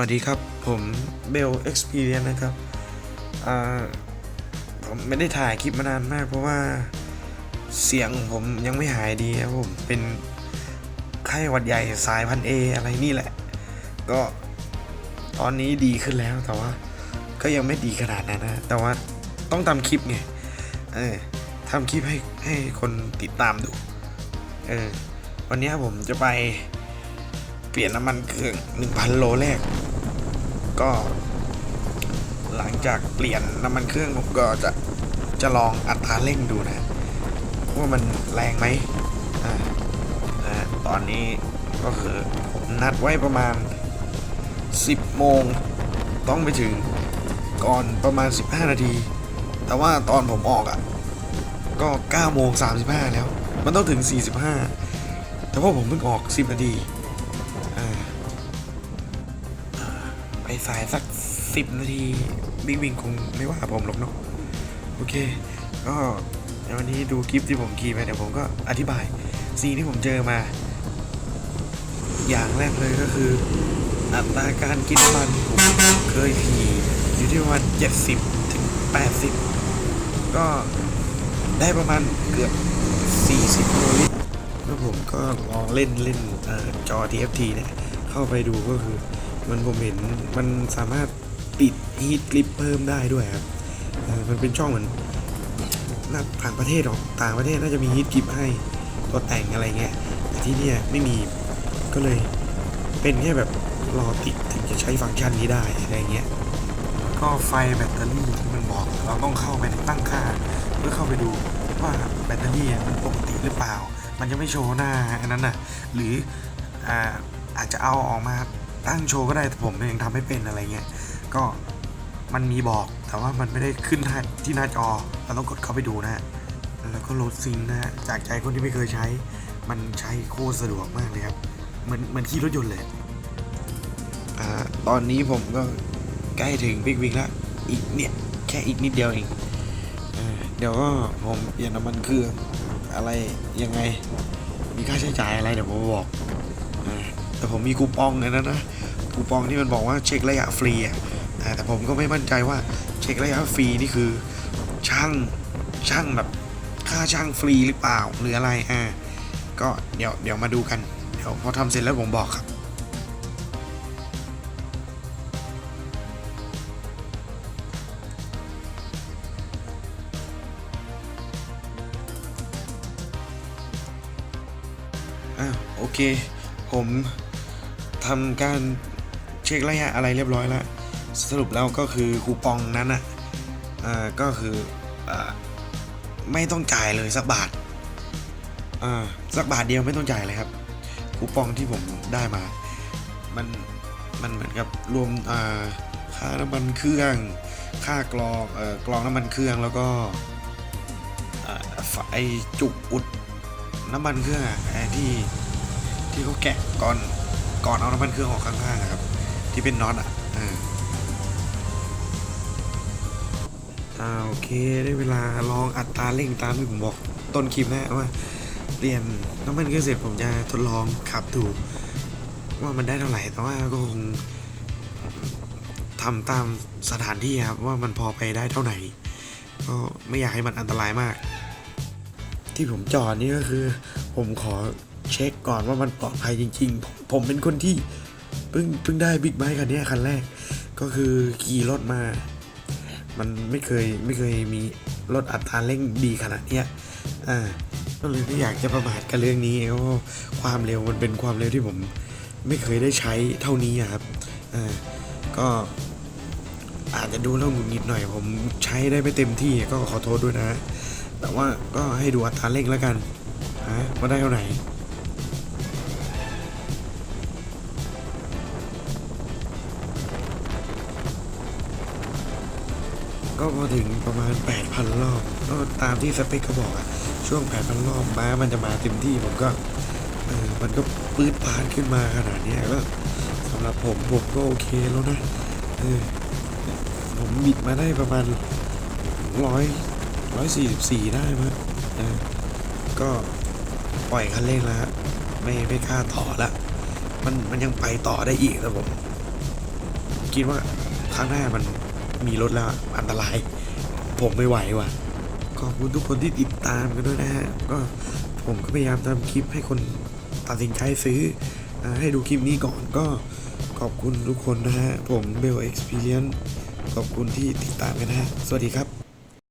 วัสดีครับ ผมเบล Experience นะครับผมไม่ได้ถ่ายคลิปมานานมากเพราะว่าเสียงผมยังไม่หายดีครับผมเป็นไข้หวัดใหญ่สายพันเออะไรนี่แหละ ก็ตอนนี้ดีขึ้นแล้วแต่ว่า ก็ยังไม่ดีขนาดนั้นนะแต่ว่าต้องทำคลิปไงเออทำคลิปให้ให้คนติดตามดูเออวันนี้ผมจะไปเปลี่ยนน้ำมันเครื่อง 1,000 โลแรก ก็ หลังจากเปลี่ยนน้ำมันเครื่องผมก็จะจะลองอัตราเร่งดูนะ ว่ามันแรงไหมอ่าตอนนี้ก็คือผมนัดไว้ประมาณ 10 โมงต้องไปถึงก่อนประมาณ 15 นาที แต่ว่าตอนผมออกอะ่ะ ก็9โมง35 แล้ว มันต้องถึง 45 แต่ว่าผมเพิ่งออก 10 นาที สายสักสิบนาทีบิ๊กวิงคงไม่ว่าผมหรอกเนาะโอเคก็ในวันนี้ดูคลิปที่ผมขี่ไปเดี๋ยวผมก็อธิบายสิ่งที่ผมเจอมา อย่างแรกเลยก็คือ อัตราการกินน้ำมันผมเคยขี่อยู่ที่ประมาณเจ็ดสิบถึงแปดสิบก็ได้ประมาณเกือบสี่สิบโลลิตรแล้วผมก็ลองเล่นเล่นอจอ TFT เนี่ยเข้าไปดูก็คือ มันผมเห็นมันสามารถปิดฮีทกริปเพิ่มได้ด้วยครับมันเป็นช่องเหมือนน่าต่างประเทศหรอกต่างประเทศน่าจะมีฮีทกริปให้ตัวแต่งอะไรเงี้ยแต่ที่เนี่ยไม่มีก็เลยเป็นแค่แบบรอติดถึงจะใช้ฟังก์ชันนี้ได้อะไรเงี้ยก็ไฟแบตเตอรี่ที่มันบอกเราต้องเข้าไปตั้งค่าเพื่อเข้าไปดูว่าแบตเตอรี่มันปกติหรือเปล่า มันจะไม่โชว์หน้าอันนั้นน่ะหรืออ่าอาจจะเอาออกมา ตั้งโชว์ก็ได้แต่ผมยังทำไม่เป็นอะไรเงี้ยก็มันมีบอกแต่ว่ามันไม่ได้ขึ้นที่หน้าจอเราต้องกดเข้าไปดูนะฮะแล้วก็โหลดซิงนะฮะจากใจคนที่ไม่เคยใช้ มันใช้โคตรสะดวกมากเลยครับเหมือนเหมือนขี่รถยนต์เลยอ่าตอนนี้ผมก็ใกล้ถึงบิ๊กวิงแล้วอีกเนี่ยแค่อีกนิดเดียวเองเดี๋ยวก็ผมเปลี่ยนน้ำมันเครื่องอะไรยังไง มีค่าใช้จ่ายอะไรเดี๋ยวผมบอกอแต่ผมมีคูปองเลยนะนะ คูปองที่มันบอกว่าเช็คระยะฟรีอะแต่ผมก็ไม่มั่นใจว่าเช็คระยะฟรีนี่คือช่างช่างแบบค่าช่างฟรีหรือเปล่าหรืออะไรอ่าก็เดี๋ยวเดี๋ยวมาดูกันเดี๋ยวพอทำเสร็จแล้วผมบอกครับอะโอเค ผมทำการ เช็คระยะอะไรเรียบร้อยแล้ว สรุปแล้วก็คือคูปองนั้นอะก็คืออไม่ต้องจ่ายเลยสักบาทสักบาทเดียวไม่ต้องจ่ายเลยครับคูปองที่ผมได้มา มันมันเหมือนกับรวมค่าน้ำมันเครื่อง ค่ากรองอกรองน้ำมันเครื่องแล้วก็อ่าไอจุกอุดน้ำมันเครื่องอะไอที่ที่เขาแกะก่อนก่อนเอาน้ำมันเครื่องออกข้างๆครับ ที่เป็นน็อตอะอ่าโอเคได้เวลาลองอัตราเร่งตามที่ผมบอกต้นคลิปนะว่าเปลี่ยนน้ำมันเครื่องเสร็จผมจะทดลองขับดูว่ามันได้เท่าไหร่แต่ว่าก็คงทำตามสถานที่ครับว่ามันพอไปได้เท่าไหร่ก็ไม่อยากให้มันอันตรายมาก ที่ผมจอดนี่ก็คือ ผมขอเช็คก่อนว่ามันปลอดภัยจริง ๆ ผมเป็นคนที่ เพิ่งเพิ่งได้บิ๊กไบค์คันนี้คันแรก ก็คือขี่รถมา มันไม่เคยไม่เคยมีรถอัตราเร่งดีขนาดเนี้ยอ่าก็เลยไม่อยากจะประมาทกับเรื่องนี้เพราะความเร็วมันเป็นความเร็วที่ผมไม่เคยได้ใช้เท่านี้อะครับอ่าก็อาจจะดูแล้วหงุดหงิดหน่อย ผมใช้ได้ไม่เต็มที่ก็ขอโทษด้วยนะ แต่ว่าก็ให้ดูอัตราเร่งแล้วกันฮะว่าได้เท่าไหร่ ก็พอถึงประมาณ 8,000 รอบก็ตามที่สเปคเขาบอกอะช่วง 8,000 รอบม้ามันจะมาเต็มที่ผมก็เออมันก็ปื๊ดปานขึ้นมาขนาดนี้ก็สำหรับผมผมก็โอเคแล้วนะเออผมบิดมาได้ประมาณร้อยร้อยสี่สิบสี่ได้มั้ยเออก็ปล่อยคันเร่งแล้วไม่ไม่กล้าต่อละมันมันยังไปต่อได้อีกครับผมคิดว่าข้างหน้ามัน มีรถแล้วอันตราย ผมไม่ไหวว่ะขอบคุณทุกคนที่ติดตามกันด้วยนะฮะก็ผมก็พยายามทำคลิปให้คนตัดสินใจซื้ออให้ดูคลิปนี้ก่อนก็ขอบคุณทุกคนนะฮะ ผมเบลเอ็กซ์เพรียนขอบคุณที่ติดตามกันนะฮะ สวัสดีครับ